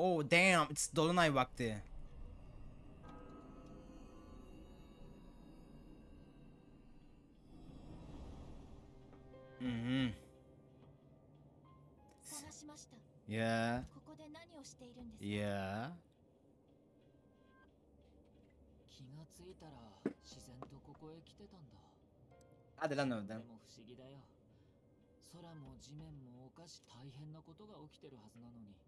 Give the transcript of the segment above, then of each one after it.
Oh damn, it's dolunay vakti. Mhm. 探しました Yeah. Yeah. 気がついたら自然とここへ来てたんだ Hadi lan でも不思議だよ空も地面もおかし大変なことが起きてるはずなのに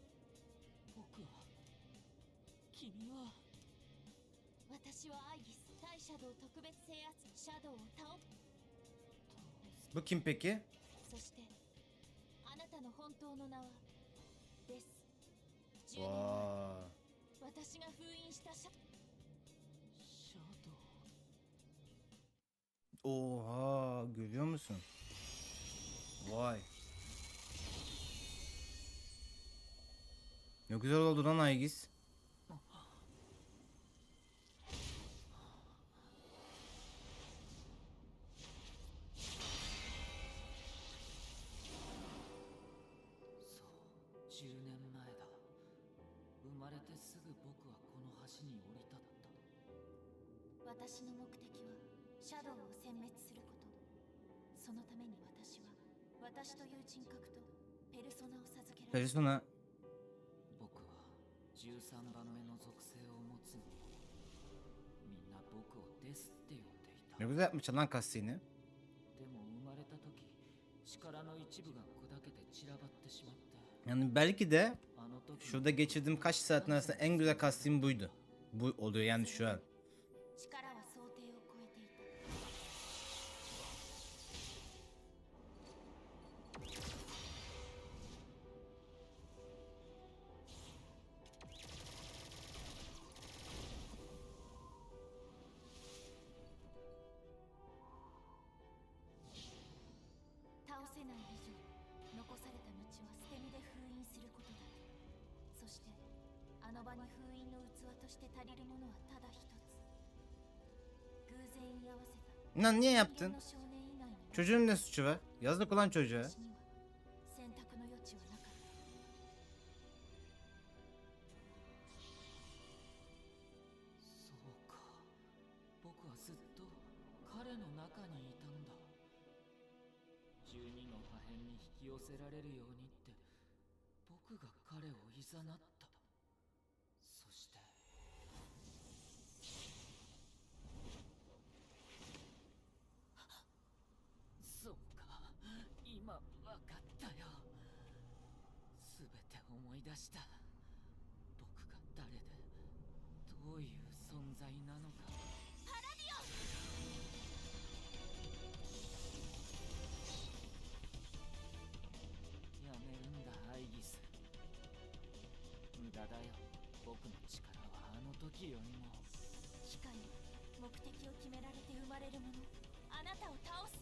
僕は君は私はアイギス対シャドウ特別制圧シャドウを倒 Bu kim peki? そしてあなたの本当の名はです10年前 Vay. 私が封印したシャシャドウ Oha görüyor musun? Vay. 降り立った私の目的はシャドウを殲滅することそのために私は私という人格とペルソナを授けられ Persona 僕は13番目の属性を持つのみんな僕をデスって呼んでいた ne güzel yapmış lan kastini. でも生まれた時力の一部が砕けて散らばってしまって Yani belki de あの時 şurada geçirdiğim kaç saatin arasında en güzel kastim buydu. Bu oluyor yani şu an. 力 の場に封印の器として足りるものはただ一つ偶然居合わせた Lan niye 人間 yaptın? の少年以外に Çocuğun ne suçu var? Yazık olan çocuğa. だよ。僕の力はあの時よりも。機械は目的を決められて生まれるもの。あなたを倒す。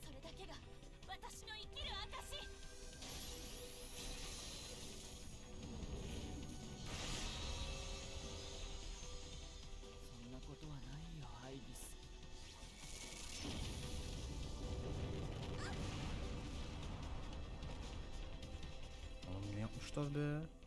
それだけが私の生きる証そんなことはないよアイギス。Oğlum ne yapmışlar be? ご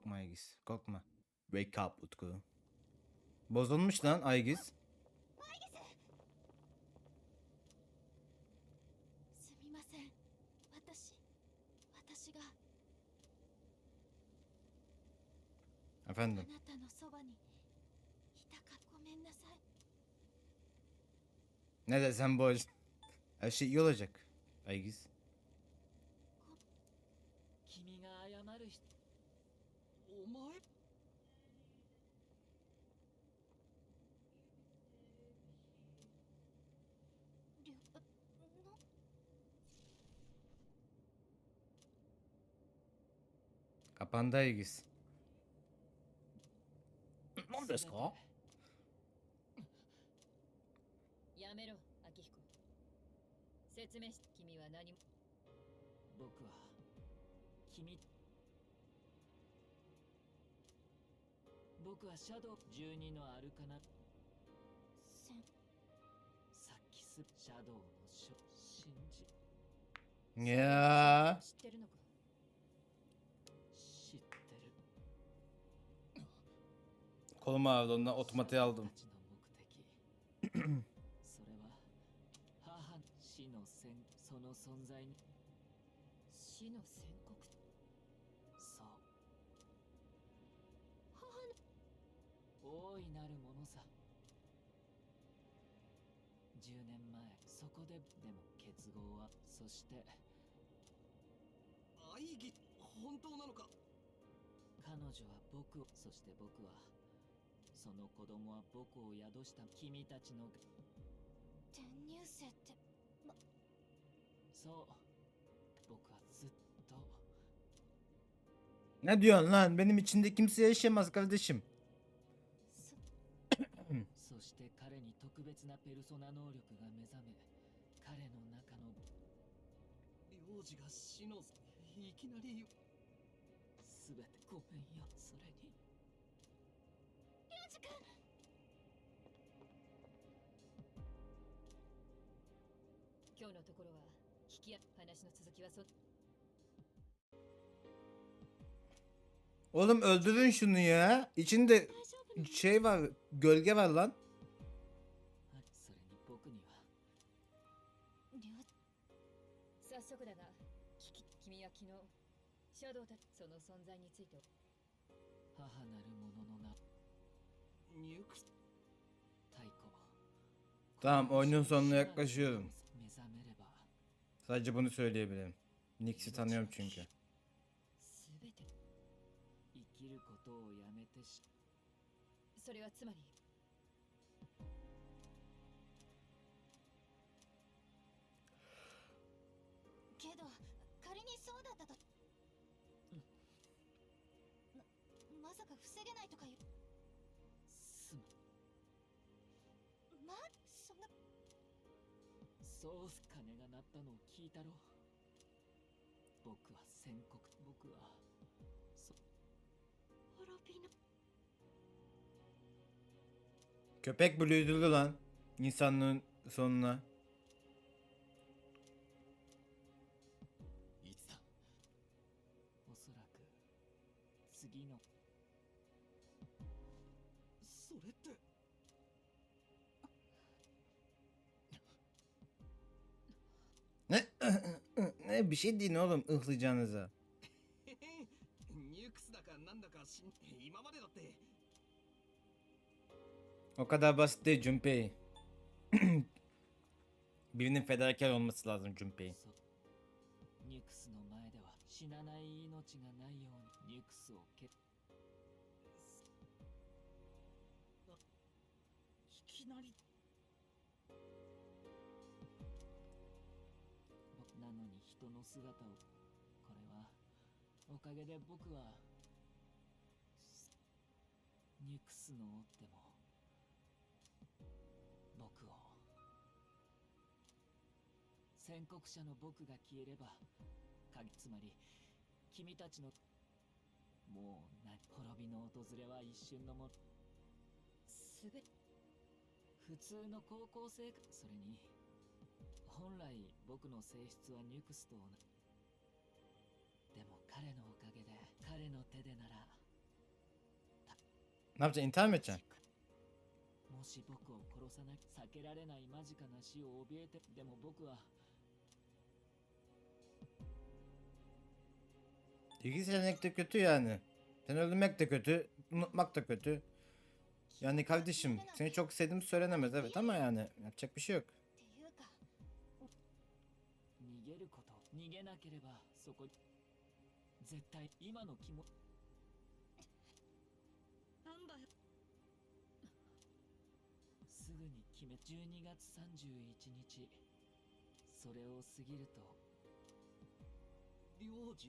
Korkma Aygis. Korkma. Wake up Utku. Bozulmuş lan Aygis. Efendim. Ne desem boş. Her şey iyi olacak. Aygis. 前。カパンダイギス何ですか？やめろ、アキヒコ。説明して、君は何も。僕は、君僕はシャドウ。12のアルカナ。せんさっきすシャドウの書。信じ。Ya. 知ってるのか？知ってる。Kolum ağrıdı ondan otomatiğe aldım. たちの目的。それは母死の戦その存在に。死の宣ででも結合はそして愛義本当なのか？彼女は僕をそして僕はその子供は僕を宿した君たちの転入生ってそう僕はずっと Ne diyorsun lan? Benim içinde kimse yaşayamaz kardeşim. そそして彼に特別なペルソナ能力が目覚め彼の中の幼児が死のいきなり全てごめんよそれに今日のところは、聞きや、話の続きはそ。 Oğlum öldürün şunu ya. İçinde 大丈夫なの şey var, gölge var lan. 早速だが、聞き、君は昨日、シャドウたち、その存在について、母なるものの名ニュクス太鼓 Tamam oyunun sonuna yaklaşıyorum. 目覚めれば Sadece bunu söyleyebilirim. Nix'i tanıyorum çünkü. すまさか防げないとか言うすままそんなそう鐘が鳴ったのを聞いたろ僕は宣告僕はそ滅びの Köpek blüydürdü lan. İnsanlığın sonuna. bir şey değil oğlum ıhlayacağınıza. へへニュクスだかなんだかしん今までだって O kadar basit değil Junpei. Birinin fedakar olması lazım Junpei. そニュクスの前では死なない命がないようにニュクスをけいきなり の姿をこれはおかげで僕はニュクスの追っても僕を宣告者の僕が消えれば鍵つまり君たちのもうな滅びの訪れは一瞬のもすべ。普通の高校生活それに。本来僕の性質はニュクスと同じでも彼のおかげで彼の手でなら Ne yapacaksın? İntihar mı edeceksin? もし僕を殺さなきゃ避けられない間近な死を怯えてでも僕は İki seçenek de kötü yani. Seni öldürmek de kötü, unutmak da kötü. Yani kardeşim seni çok sevdiğim söylenemez evet ama yani yapacak bir şey yok. げること逃げなければそこ絶対今の気もなんだよすぐに決め12月31日それを過ぎると領事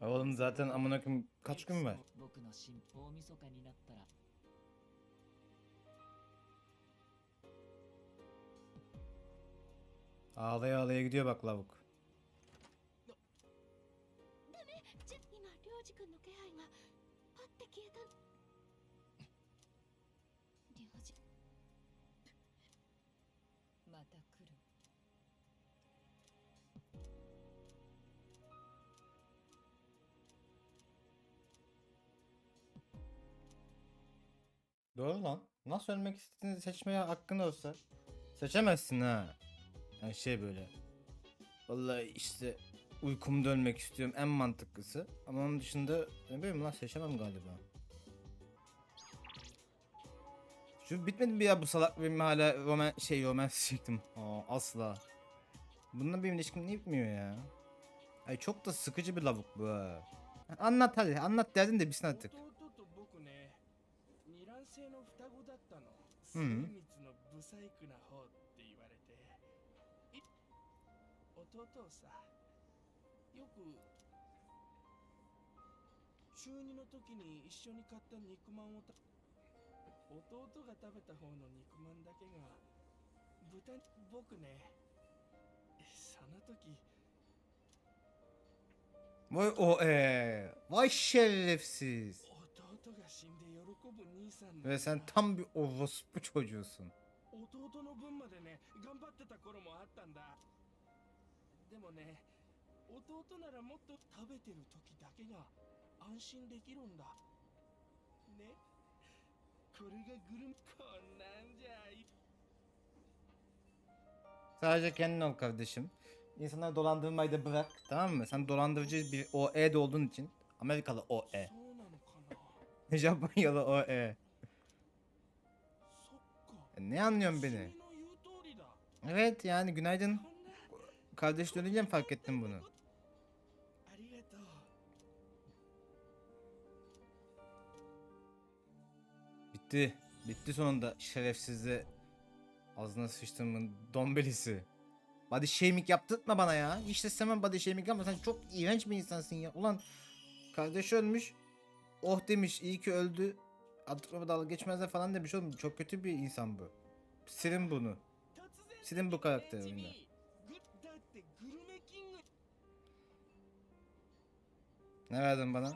？Oğlum zaten amına koyayım kaç gün var? Ağlaya ağlaya gidiyor bak lavuk. Doğru lan. Nasıl ölmek istediğini seçmeye hakkın olsa. Seçemezsin ha. Yani şey böyle. Vallahi işte uykumda ölmek istiyorum en mantıklısı. Ama onun dışında ne bileyim lan seçemem galiba. Şu bitmedi mi ya bu salak benim hala roman şey roman çektim. Aa, asla. Bununla benim ilişkim niye bitmiyor ya? Ay çok da sıkıcı bir lavuk bu. Anlat hadi anlat derdin de bitsin artık. 弟と弟をさよく中2の時に一緒に買った肉まんをた弟が食べた方の肉まんだけが豚僕ねその時 Vay şerefsiz. 弟が死んで喜ぶ兄さんの Ve sen tam bir orospu çocuğusun. 弟の分までね頑張ってた頃もあったんだでもね弟ならもっと食べてる時だけが安心できるんだねこれがグルメこんなんじゃい Sadece kendin ol kardeşim. İnsanları dolandırmayı da bırak tamam mı? Sen dolandırıcı bir OE'de olduğun için Amerikalı OE. そうなのかな Japonyalı OE. そっか E, Ne anlıyorsun beni? 君の言う通りだ Evet yani günaydın. kardeş dönünce mi fark ettim bunu? Bitti. Bitti sonunda şerefsizde ağzına sıçtığımın dombelisi. Body shaming yaptırtma bana ya. Hiç de istemem body shaming yapma. Sen çok iğrenç bir insansın ya. Ulan kardeş ölmüş. Oh demiş iyi ki öldü. Atıklama dalga geçmezler falan demiş oğlum. Çok kötü bir insan bu. Silin bunu. Silin bu karakterini. Ne verdin bana?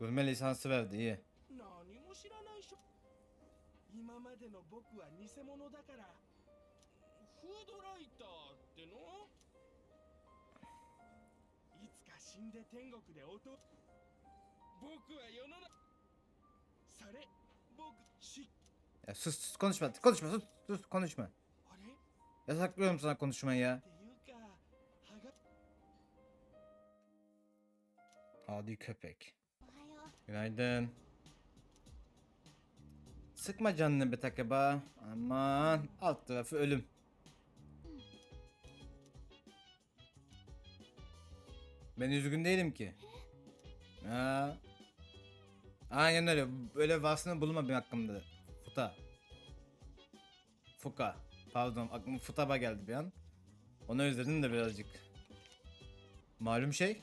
Gülme lisansı verdi iyi. いつか死んで天国で僕は世の中それ僕しやすすこんにちはこんにちはこんにあれやさっくりさんにちはや Adi köpek. Günaydın. Sıkma canını be takaba. Aman alt tarafı ölüm. Ben üzgün değilim ki. Ha. Aynen öyle. Böyle vasfını bulma benim hakkımda. Futa. Fuka. Pardon aklıma futaba geldi bir an. Ona özledim de birazcık. Malum şey.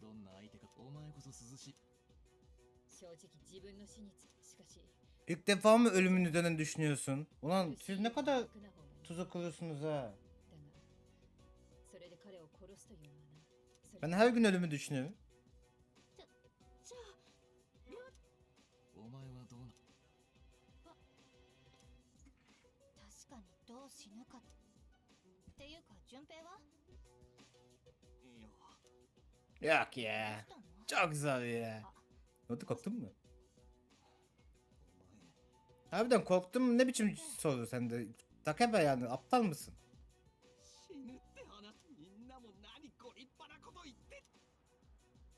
どんな相手かお前こそ涼しい正直自分の死にしかし İlk defa mı ölümünü dönen düşünüyorsun? Ulan siz ne kadar tuzak kuruyorsunuz ha. Ben her gün ölümü düşünüyorum. Yok ya. Çok zor ya. Ne oldu korktun mu? Harbiden korktun mu? Ne biçim soru sende? Takebe yani aptal mısın?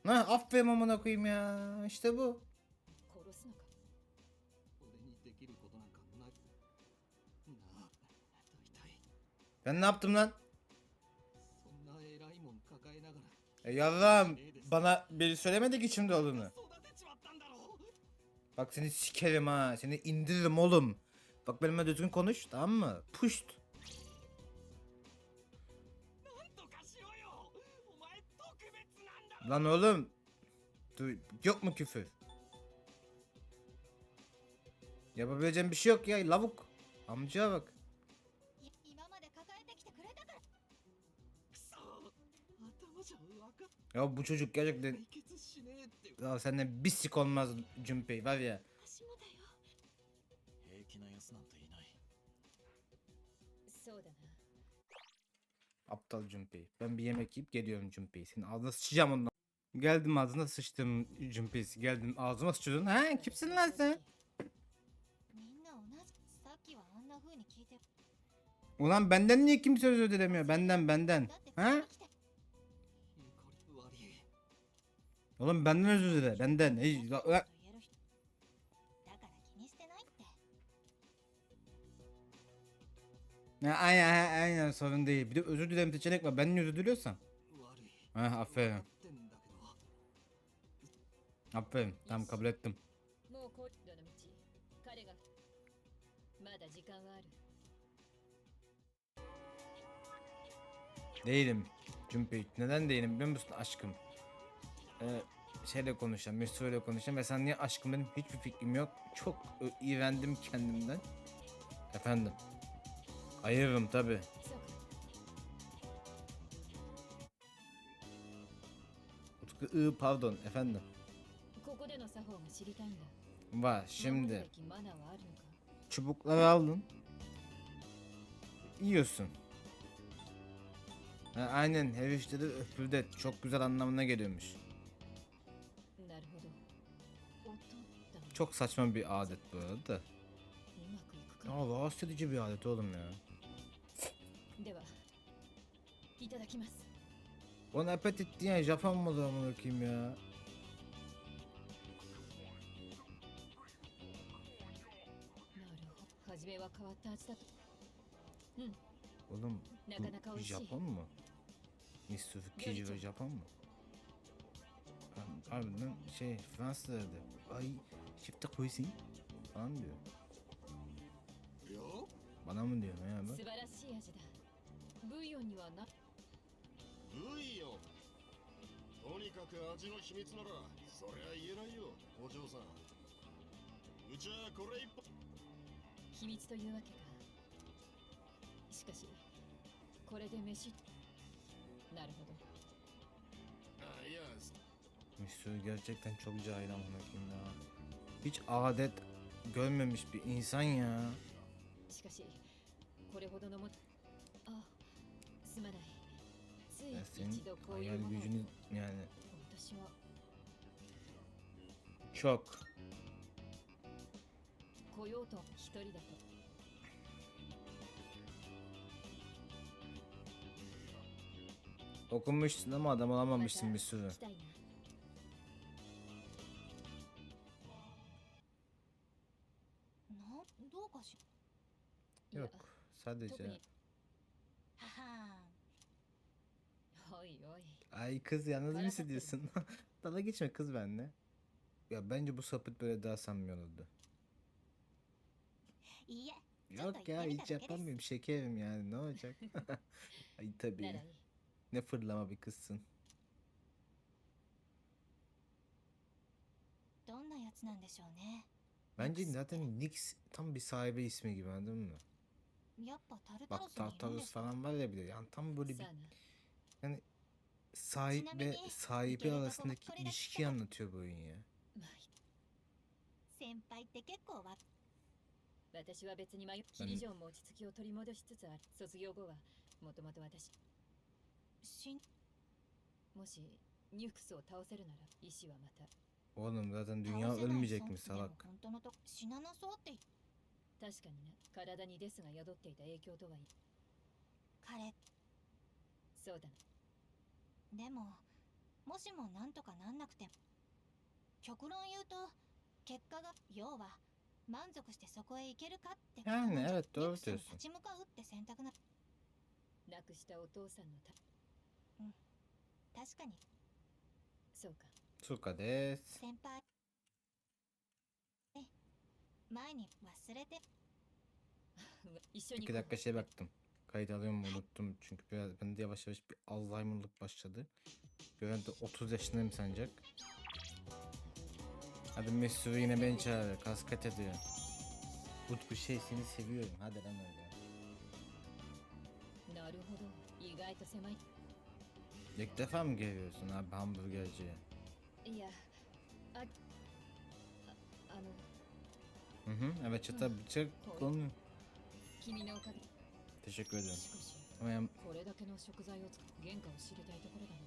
Ha aferin amına koyayım ya. İşte bu. Ben ne yaptım lan? E yarrağım bana biri söylemedi ki içimde olduğunu. Bak seni sikerim ha. Seni indiririm oğlum. Bak benimle düzgün konuş tamam mı? Puşt. Lan oğlum. Dur, yok mu küfür? Yapabileceğim bir şey yok ya lavuk. Amcaya bak. Ya bu çocuk gerçekten... Ya senden bir sik olmaz Junpei var ya. Aptal Junpei. Ben bir yemek yiyip geliyorum Junpei. Senin ağzına sıçacağım ondan. Geldim ağzına sıçtım Junpei'si. Geldim ağzıma sıçıyordun. Ha kimsin lan sen? Ulan benden niye kimse söz ödülemiyor? Benden benden. Ha? Oğlum benden özür dile. Benden. Ey, la, la. Ya, aynen, aynen sorun değil. Bir de özür dileme seçenek var. Ben niye özür diliyorsan? Ha, aferin. Aferin. Tamam kabul ettim. Değilim. Junpei. Neden değilim biliyor musun aşkım? e, şeyle konuşacağım, Mesut ile konuşacağım ve sen niye aşkım benim hiçbir fikrim yok. Çok e, iğrendim kendimden. Efendim. Ayırırım tabi. Utku, ıı, pardon efendim. Var şimdi. Çubukları aldın. Yiyorsun. Ha, aynen her işleri öpürdet çok güzel anlamına geliyormuş. Çok saçma bir adet bu arada. Ama rahatsız edici bir adet oğlum ya. Bon appetit diye Japon mu da amına koyayım ya. Oğlum bu Japon mu? Mitsubishi ve Japon mu? Harbiden şey Fransız dedi. Ay çifte koysun falan diyor. よ。Bana mı diyor ya 素 bu? 晴らしい味だ。ブイヨンにはなブイヨン？とにかく味の秘密ならそりゃ言えないよお嬢さん。うちはこれ一本。秘密というわけか。しかしこれで飯。なるほど。あいや Mr. gerçekten çok cahil amına koyayım ya. Hiç adet görmemiş bir insan ya. ya senin hayal gücünü yani çok. Okunmuşsun ama adam olamamışsın bir sürü. うかしいや Yok 特 sadece. にははおいおい Ay kız yalnız mı Kara hissediyorsun? Dala geçme kız benimle. Ya bence bu sohbet böyle daha samimi olurdu. いいえちょっと Yok 言っ ya てみた hiç だけです yapamıyorum şekerim yani ne olacak? Ay なら tabii. いい Ne fırlama bir kızsın. どんなやつなんでしょうね Bence zaten Nix tam bir sahibi ismi gibi anladın mı? やっぱタルタロ Bak スにいるんで Tartarus すか falan var ya bir de yani tam böyle bir さあな sahip ve Dinamini, sahibi Geride arasındaki komutları ilişkiyi anlatıyor bu oyun ya. まあ先輩って結構わ私 私は別に迷キリジョンも落ち着きを取り戻しつつある卒業後はもともと私しんもしニュクスを倒せるなら意志はまた Oğlum zaten 倒 dünya せない ölmeyecekmiş でも salak? 本当のと死ななそうって確かにな体にデスが宿っていた影響とはいえ彼そうだなでももしもなんとかなんなくても極論言うと。結果が要は満足してそこへ行けるかって Yani. 立ち向かうって選択な亡くしたお父さん。のた確かに。そうかSuka des. 先輩え前に忘れてうわ一緒に İki dakika şey baktım. Kayıt alıyorum mu unuttum çünkü biraz bende yavaş yavaş bir Alzheimer'lık başladı. Gören de 30 yaşındayım sanacak. Hadi Mesut yine beni çağırıyor. Kaskat ediyor. Utku şey seni seviyorum. Hadi lan öyle. なるほど意外と狭い İlk defa mı geliyorsun abi hamburgerciye? いやあああの。Hı hı. Evet çata bıçak konuyor. 君のおかげ Teşekkür ederim. しかし Ama yani これだけの食材を使う原価を知りたいところだな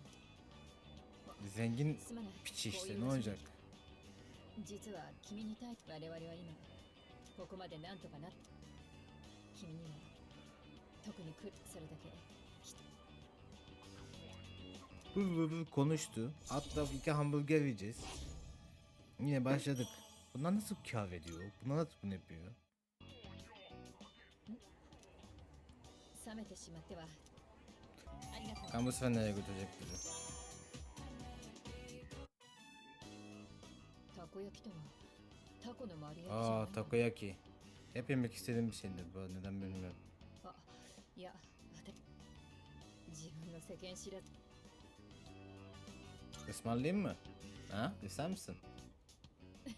zengin すまない piç こう işte いう ne. 話 olacak? 実は君に対我々は今ここまでなんとかなっ君には特にくそれだけ Vır vır vır konuştu. Hatta iki hamburger yiyeceğiz. Yine başladık. Bunlar nasıl kâr ediyor? Bunlar nasıl bunu yapıyor? 冷めてしまってはありがとう Ben bu sefer nereye götürecek bizi? たこ焼きとはタコの丸焼きじゃ Aa ない takoyaki. Hep yemek istediğim bir şeydir bu arada, neden bilmiyorum. あいやわた自分の世間知らず Ismarlayayım mı? Ha? İster misin?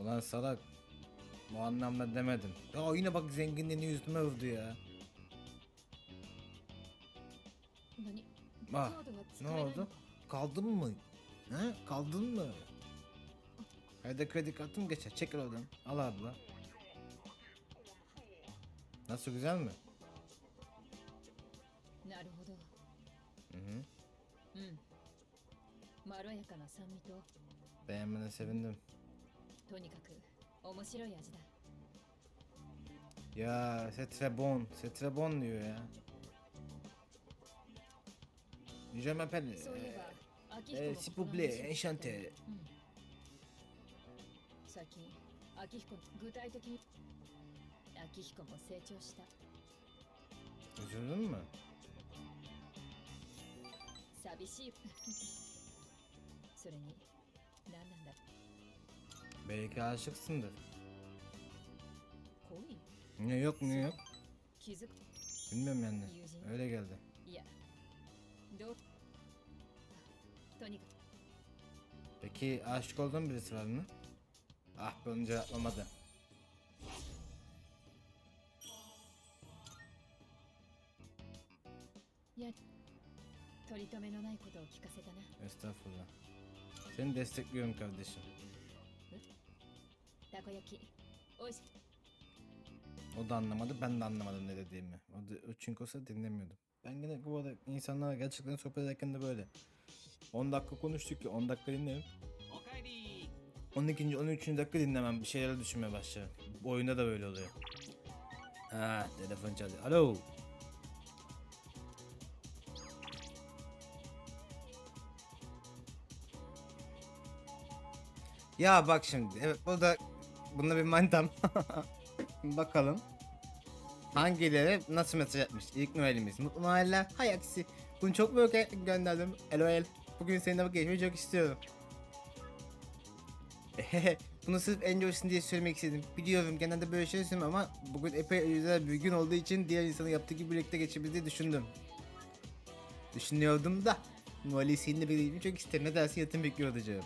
Ulan salak. O anlamda demedim. Ya yine bak zenginliğini yüzüme vurdu ya. Bak ne oldu? Kaldın mı? Ha? Kaldın mı? Hadi kredi kartım geçer. Çekil oradan. Al abla. Nasıl güzel mi? まろやかな酸味と Beğenmene sevindim. とにかく面白い味だ Ya c'est très bon. C'est très bon diyor ya. Je m'appelle. そういえば euh, 秋 euh, 彦 S'il が vous この plaît, 話をしてた enchanté. うん最近秋彦具体的に秋彦も成長した Üzüldün mü? 寂しい それに何なんだ Belki aşıksındır. 恋 Ne yok ne yok. 気づく Bilmiyorum yani. 友人 Öyle geldi. いやどうとにか Peki aşık olduğun birisi var mı? Ah be onu cevaplamadı. くいや取り留めのないことを聞かせたな Estağfurullah. Seni destekliyorum kardeşim. O da anlamadı, ben de anlamadım ne dediğimi. O, da, o çinkosa dinlemiyordum. Ben gene bu arada insanlara gerçekten sohbet ederken de böyle. 10 dakika konuştuk ya, 10 dakika dinlerim. 12. 13. dakika dinlemem, bir şeyler düşünmeye başlarım. Bu oyunda da böyle oluyor. Ha, telefon çalıyor. Alo. Ya bak şimdi evet burada bunda bir manitam. Bakalım. Hangileri nasıl mesaj atmış? İlk Noel'imiz. Mutlu Noel'ler. Hay aksi. Bunu çok büyük gönderdim. LOL. Bugün seninle vakit geçirmeyi çok istiyorum. Bunu sırf en olsun diye söylemek istedim. Biliyorum genelde böyle şey söylüyorum ama bugün epey özel bir gün olduğu için diğer insanın yaptığı gibi birlikte geçirmeyi düşündüm. Düşünüyordum da Noel'i seninle birlikte çok isterim. Ne dersin yatın bekliyor olacağım.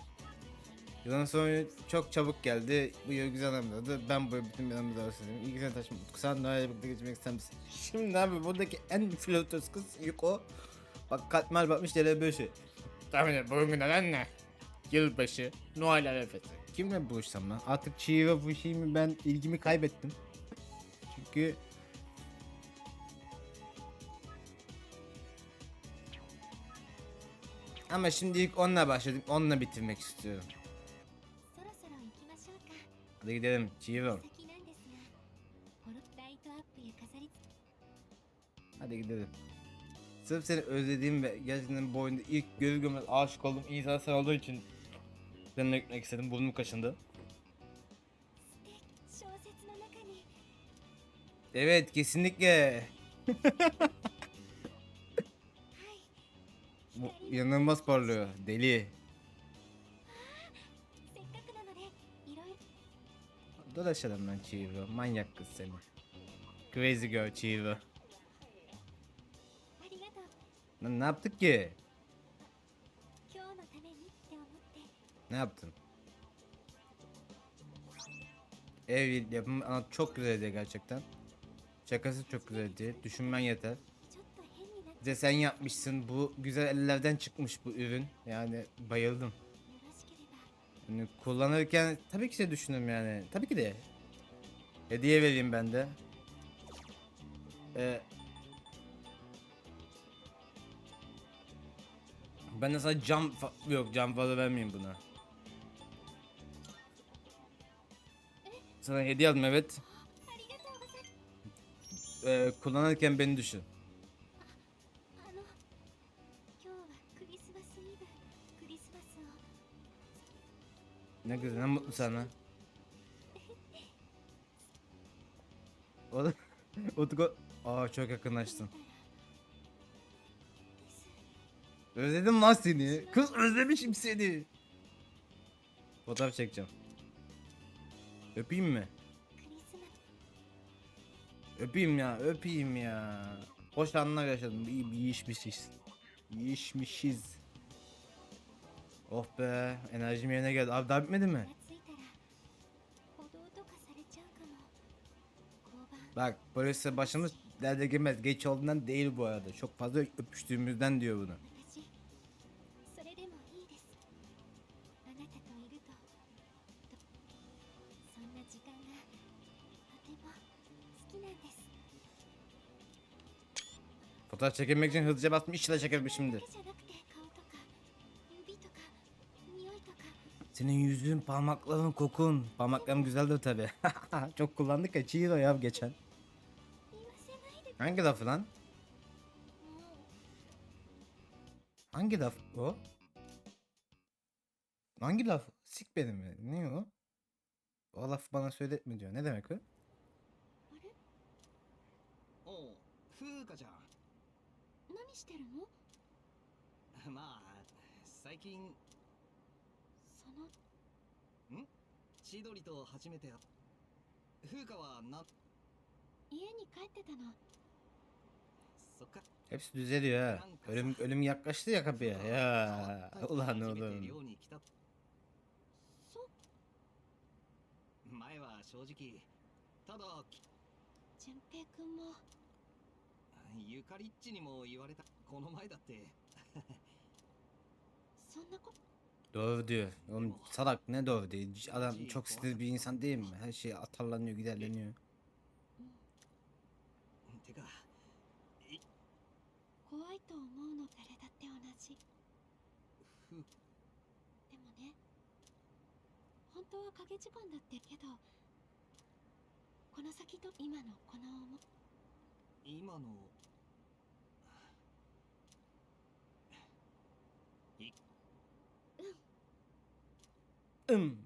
Yılın sonu çok çabuk geldi. Bu yıl güzel anladı. Ben bu bütün bir anlamda istedim. İyi güzel taşıma. Sen Noel'le birlikte geçirmek ister misin? Şimdi abi buradaki en flörtöz kız Yuko. Bak katmer bakmış derece böyle şey. Tahmin et bugün günlerden ne? Yılbaşı, Noel arifesi. Kimle buluşsam lan? Artık Chihiro bu şeyimi ben ilgimi kaybettim. Çünkü Ama şimdi ilk onunla başladım. Onunla bitirmek istiyorum. Hadi gidelim. Chivo. Hadi gidelim. Sırf seni özlediğim ve gerçekten bu oyunda ilk görür görmez aşık olduğum insan sen olduğu için seninle gitmek istedim. Burnum kaşındı. Evet kesinlikle. bu inanılmaz parlıyor. Deli. Dolaşalım lan Chivo. Manyak kız seni. Crazy girl Chivo. Lan ne yaptık ki? Ne yaptın? Ev yapımı Aa, çok güzeldi gerçekten. Şakası çok güzeldi. Düşünmen yeter. Desen yapmışsın. Bu güzel ellerden çıkmış bu ürün. Yani bayıldım. Şimdi kullanırken tabii ki de düşündüm yani. Tabii ki de. Hediye vereyim ben de. Ee, ben de sana cam yok cam falan vermeyeyim buna. Sana hediye aldım evet. Ee, kullanırken beni düşün. Ne güzel ne mutlu sana. Oğlum Utku Aa çok yakınlaştın. Özledim lan seni. Kız özlemişim seni. Fotoğraf çekeceğim. Öpeyim mi? Öpeyim ya, öpeyim ya. Hoş anlar yaşadım. İyi bir işmişiz. Şey. İyi işmişiz. Oh be enerjim yerine geldi. Abi daha bitmedi mi? Bak polise başımız derde girmez. Geç olduğundan değil bu arada. Çok fazla öpüştüğümüzden diyor bunu. Fotoğraf çekilmek için hızlıca basmış işle çekilmişimdir. Senin yüzün, parmakların, kokun. Parmaklarım güzeldir tabi. Çok kullandık ya. Chiro ya geçen. 言わせないで Hangi lafı lan? もう Hangi laf o? Hangi laf? Sik beni mi? Ne o? O lafı bana söyletme diyor. Ne demek o? あれおう風花ちゃん何してるのまあ最近 千鳥と初めて会っ風花はな家に帰ってたの。そっか。Hepsi düzeliyor ha. Ölüm, ölüm yaklaştı ya kapıya. Ya. Ulan oğlum. 寮に来た。そう。前は正直ただき淳平くんもゆかりっちにも言われた。この前だって。そんなこと Doğru diyor. Oğlum salak ne doğru değil. Adam çok sinirli bir insan değil mi? Her şey atarlanıyor giderleniyor. てか嗯。